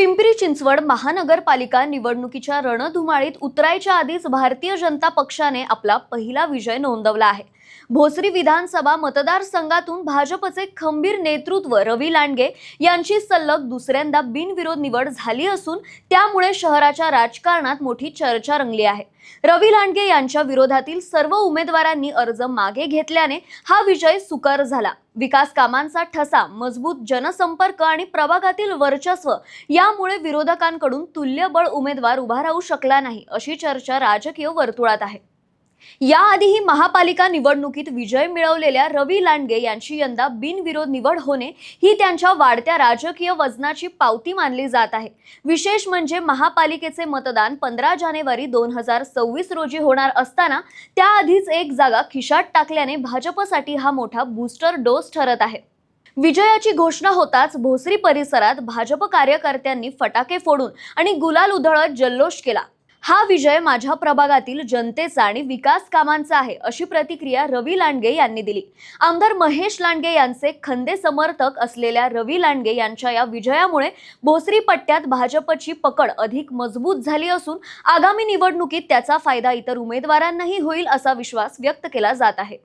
पिंपरी चिंचवड महानगरपालिका निवडणुकीच्या रणधुमाळीत उतरायच्या आधीच भारतीय जनता पक्षाने आपला पहिला विजय नोंदवला आहे. भोसरी विधानसभा मतदारसंघातून भाजपचे खंबीर नेतृत्व रवी लांडगे यांची सलग दुसऱ्यांदा बिनविरोध निवड झाली असून त्यामुळे शहराच्या राजकारणात मोठी चर्चा रंगली आहे. रवी लांडगे यांच्या विरोधातील सर्व उमेदवारांनी अर्ज मागे घेतल्याने हा विजय सुकर झाला. विकास कामांचा ठसा मजबूत जनसंपर्क आणि प्रभागातील वर्चस्व यामुळे विरोधकांकडून तुल्यबळ उमेदवार उभा राहू शकला नाही अशी चर्चा राजकीय वर्तुळात आहे. याआधीही महापालिका निवडणुकीत विजय मिळवलेल्या रवी लांडगे यांची यंदा बिनविरोध निवड होणे ही त्यांच्या वाढत्या राजकीय वजनाची पावती मानली जात आहे. विशेष म्हणजे महापालिकेचे मतदान पंधरा जानेवारी दोन हजार सव्वीस रोजी होणार असताना त्याआधीच एक जागा खिशात टाकल्याने भाजपसाठी हा मोठा बूस्टर डोस ठरत आहे. विजयाची घोषणा होताच भोसरी परिसरात भाजप कार्यकर्त्यांनी फटाके फोडून आणि गुलाल उधळत जल्लोष केला. हा विजय माझ्या प्रभागातील जनतेचा आणि विकास कामांचा आहे अशी प्रतिक्रिया रवी लांडगे यांनी दिली. आमदार महेश लांडगे यांचे खंदे समर्थक असलेल्या रवी लांडगे यांच्या या विजयामुळे भोसरी पट्ट्यात भाजपची पकड अधिक मजबूत झाली असून आगामी निवडणुकीत त्याचा फायदा इतर उमेदवारांनाही होईल असा विश्वास व्यक्त केला जात आहे.